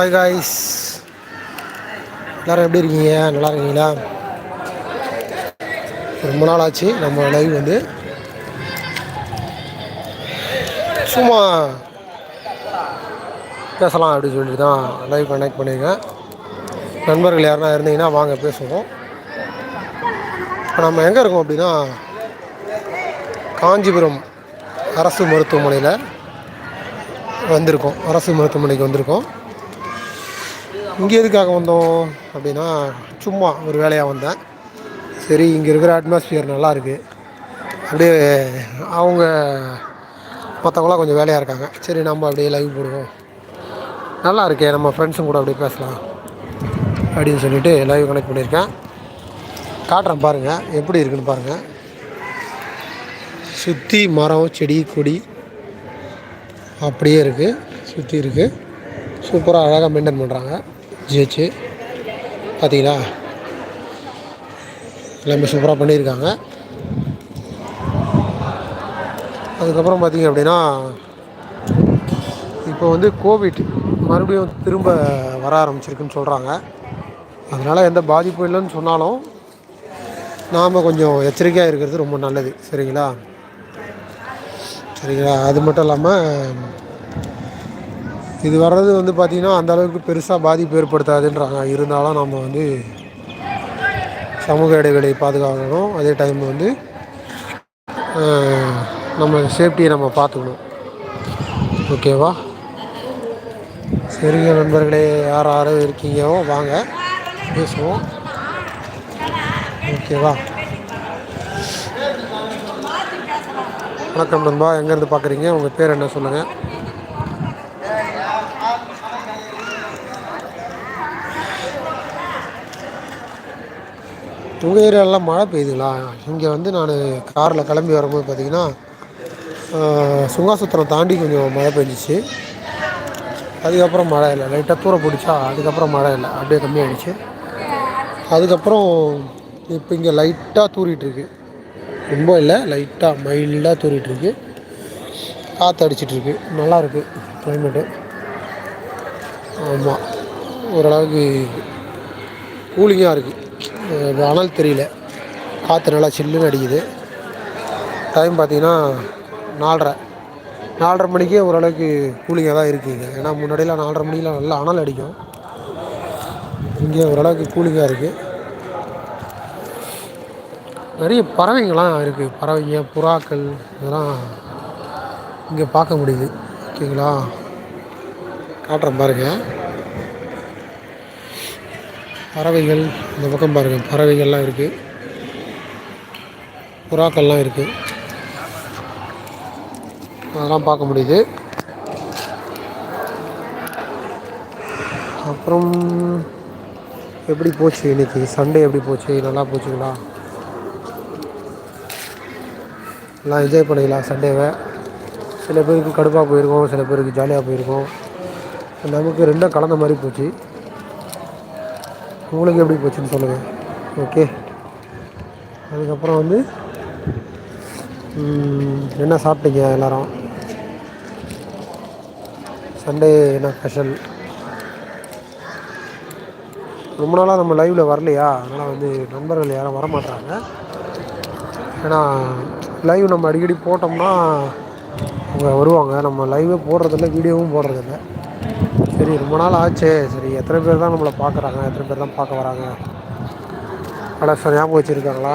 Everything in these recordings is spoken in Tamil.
ஹாய் காய்ஸ் எல்லோரும் எப்படி இருக்கீங்க? நல்லா இருக்கீங்களா? ரொம்ப நாள் ஆச்சு. நம்ம லைவ் வந்து சும்மா பேசலாம் அப்படின்னு சொல்லிட்டு தான் லைவ் கனெக்ட் பண்ணியிருக்கேன். நண்பர்கள் யாருனா இருந்தீங்கன்னா வாங்க பேசுவோம். இப்போ நம்ம எங்கே இருக்கோம் அப்படின்னா காஞ்சிபுரம் அரசு மருத்துவமனையில் வந்திருக்கோம். அரசு மருத்துவமனைக்கு வந்திருக்கோம். இங்கே எதுக்காக வந்தோம் அப்படின்னா சும்மா ஒரு வேலையாக வந்தேன். சரி இங்கே இருக்கிற அட்மாஸ்பியர் நல்லா இருக்குது அப்படியே அவங்க மற்றவங்களாம் கொஞ்சம் வேலையாக இருக்காங்க. சரி நம்ம அப்படியே லைவ் போடுவோம். நல்லா இருக்கே நம்ம ஃப்ரெண்ட்ஸும் கூட அப்படியே பேசலாம் அப்படின்னு சொல்லிட்டு லைவ் கனெக்ட் பண்ணியிருக்கேன். காட்டுறேன் பாருங்கள் எப்படி இருக்குன்னு பாருங்கள் சுற்றி மரம் செடி கொடி அப்படியே இருக்குது சுற்றி இருக்குது சூப்பராக அழகாக மெயின்டைன் பண்ணுறாங்க ஜிஹெச்சு பார்த்தீங்களா எல்லாமே சூப்பராக பண்ணியிருக்காங்க அதுக்கப்புறம் பார்த்திங்க அப்படின்னா இப்போ வந்து கோவிட் மறுபடியும் திரும்ப வர ஆரம்பிச்சிருக்குன்னு சொல்கிறாங்க அதனால் எந்த பாதிப்பும் இல்லைன்னு சொன்னாலும் நாம் கொஞ்சம் எச்சரிக்கையாக இருக்கிறது ரொம்ப நல்லது. சரிங்களா? சரிங்களா? அது மட்டும் இல்லாமல் இது வர்றது வந்து பார்த்திங்கன்னா அந்தளவுக்கு பெருசாக பாதிப்பு ஏற்படுத்தாதுன்றாங்க. இருந்தாலும் நம்ம வந்து சமூக இடைவெளியை பாதுகாக்கணும். அதே டைம் வந்து நம்ம சேஃப்டியை நம்ம பார்த்துக்கணும். ஓகேவா? சரிங்க நண்பர்களே யார் யாரும் இருக்கீங்கவோ வாங்க பேசுவோம். ஓகேவா? வணக்கம் நண்பா. எங்கேருந்து பார்க்குறீங்க உங்கள் பேர் என்ன சொல்லுங்கள் உங்கள் ஏரியாலலாம் மழை பெய்யுதுங்களா? இங்கே வந்து நான் காரில் கிளம்பி வரும்போது பார்த்திங்கன்னா சுங்காசுத்திரம் தாண்டி கொஞ்சம் மழை பெஞ்சிச்சு. அதுக்கப்புறம் மழை இல்லை. லைட்டாக தூர பிடிச்சா அதுக்கப்புறம் மழை இல்லை. அப்படியே கம்மியாகிடுச்சு அதுக்கப்புறம் இப்போ இங்கே லைட்டாக தூரிகிட்ருக்கு ரொம்ப இல்லை லைட்டாக மைல்டாக தூரிகிட்ருக்கு காற்று அடிச்சிட்ருக்கு நல்லாயிருக்கு கிளைமேட்டு ஆமாம் ஓரளவுக்கு கூலிங்காக இருக்குது அனல் தெரியல. காற்று நல்லா சில்லுன்னு அடிக்குது. டைம் பார்த்திங்கன்னா நாலரை. நாலரை மணிக்கே ஓரளவுக்கு கூலிங்காக தான் இருக்குங்க ஏன்னா முன்னாடியெல்லாம் நாலரை மணிக்கெலாம் நல்லா அனல் அடிக்கும். இங்கே ஓரளவுக்கு கூலிங்காக இருக்குது நிறைய பறவைங்கள்லாம் இருக்குது பறவைங்க புறாக்கள் இதெல்லாம் இங்கே பார்க்க முடியுது. ஓகேங்களா? காட்டுறேன் பாருங்கள் பறவைகள் இந்த பக்கம் பாருங்கள் பறவைகள்லாம் இருக்குது புறாக்கள்லாம் இருக்குது அதெல்லாம் பார்க்க முடியுது. அப்புறம் எப்படி போச்சு இன்றைக்கி சண்டே எப்படி போச்சு? நல்லா போச்சுங்களா? எல்லாம் என்ஜாய் பண்ணிக்கலாம் சண்டேவை சில பேருக்கு கடுப்பாக போயிருக்கோம் சில பேருக்கு ஜாலியாக போயிருக்கோம். நமக்கு ரெண்டும் கலந்த மாதிரி போச்சு. உங்களுக்கு எப்படி போச்சுன்னு சொல்லுங்கள் ஓகே அதுக்கப்புறம் வந்து என்ன சாப்பிட்டீங்க எல்லோரும்? சண்டே என்ன ஸ்பெஷல் ரொம்ப நாளாக நம்ம லைவில் வரலையா? அதனால் வந்து நண்பர்கள் யாரும் வரமாட்டாங்க ஏன்னா லைவ் நம்ம அடிக்கடி போட்டோம்னா அவங்க வருவாங்க. நம்ம லைவே போடுறதில்ல வீடியோவும் போடுறதில்ல. சரி ரொம்ப நாள் ஆச்சு. சரி எத்தனை பேர் தான் நம்மளை பார்க்குறாங்க? எத்தனை பேர் தான் பார்க்க வராங்க? சார் ஞாபகம் வச்சுருக்காங்களா?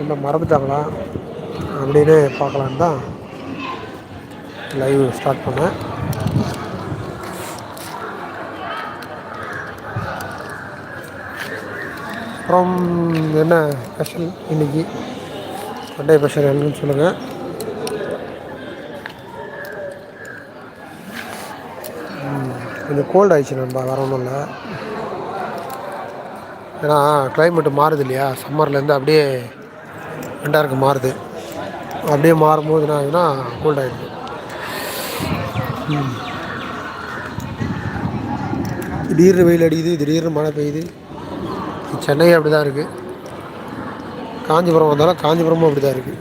இல்லை மறந்துட்டாங்களா? அப்படின்னு பார்க்கலான்னு தான் லைவ் ஸ்டார்ட் பண்ணேன். அப்புறம் என்ன ஸ்பெஷல் இன்றைக்கி சண்டே ஸ்பெஷல் என்னன்னு சொல்லுங்கள் கொஞ்சம் கோல்ட் ஆயிடுச்சு நண்பா வேறு ஒன்றும் இல்லை. ஏன்னா கிளைமேட்டு மாறுது இல்லையா? சம்மர்லேருந்து அப்படியே ரெண்டாயிருக்கு மாறுது. அப்படியே மாறும்போது என்ன ஆகுதுன்னா கோல்ட் ஆகிடுது திடீர்னு வெயில் அடிக்குது திடீர்னு மழை பெய்யுது. சென்னை அப்படி தான் இருக்குது காஞ்சிபுரம் வந்தாலும் காஞ்சிபுரமும் அப்படி தான் இருக்குது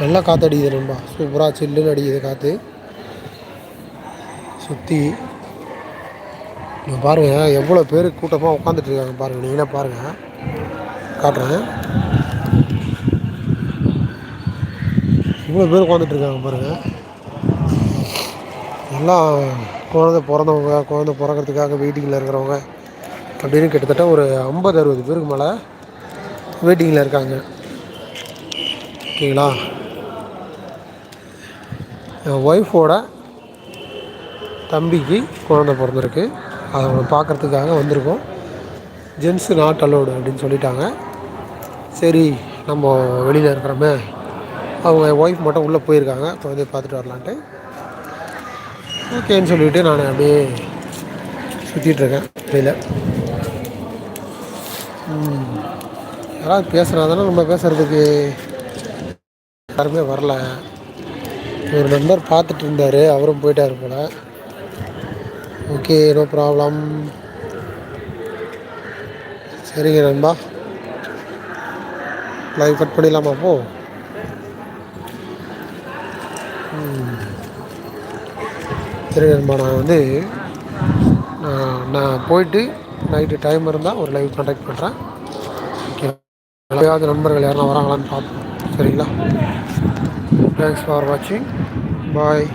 நல்லா காற்று அடிக்குது நண்பா சூப்பராக சில்லுன்னு அடிக்குது காற்று சுற்றி நீங்கள் பாருங்கள் எவ்வளோ பேர் கூட்டமாக உட்காந்துட்டு இருக்காங்க பாருங்கள் நீங்களே பாருங்கள் காட்டுறேன். இவ்வளோ பேர் உட்காந்துட்டு இருக்காங்க பாருங்கள் எல்லாம் குழந்த பிறந்தவங்க குழந்த பிறக்கிறதுக்காக வெயிட்டிங்கில் இருக்கிறவங்க. அப்படின்னு கிட்டத்தட்ட ஒரு ஐம்பது அறுபது பேருக்கு மேலே வெயிட்டிங்கில் இருக்காங்க. ஓகேங்களா? என் ஒய்ஃபோட தம்பிக்கு குழந்த பிறந்திருக்கு. அதை பார்க்குறதுக்காக வந்திருக்கோம். ஜென்ஸு நாட் அலோடு அப்படின்னு சொல்லிட்டாங்க. சரி நம்ம வெளியில் இருக்கிறோமே. அவங்க ஒய்ஃப் மட்டும் உள்ளே போயிருக்காங்க. குழந்தைய பார்த்துட்டு வரலான்ட்டு. ஓகேன்னு சொல்லிவிட்டு நான் அப்படியே சுற்றிட்டுருக்கேன் வெளியில். யாராவது பேசுகிறா தானே நம்ம பேசுகிறதுக்கு யாருமே வரல. ஒரு நண்பர் பார்த்துட்டு இருந்தார் அவரும் போயிட்டார் போல். ஓகே நோ ப்ராப்ளம் சரிங்க நண்பா. லைவ் கட் பண்ணிடலாமா அப்போ? சரி நண்பா நான் வந்து நான் நான் போயிட்டு நைட்டு டைம் இருந்தால் ஒரு லைவ் கான்டாக்ட் பண்ணுறேன் ஓகே நண்பர்கள் யாரெல்லாம் வராங்களான்னு பார்ப்போம். சரிங்களா? தேங்க்ஸ் ஃபார் வாட்சிங் பாய்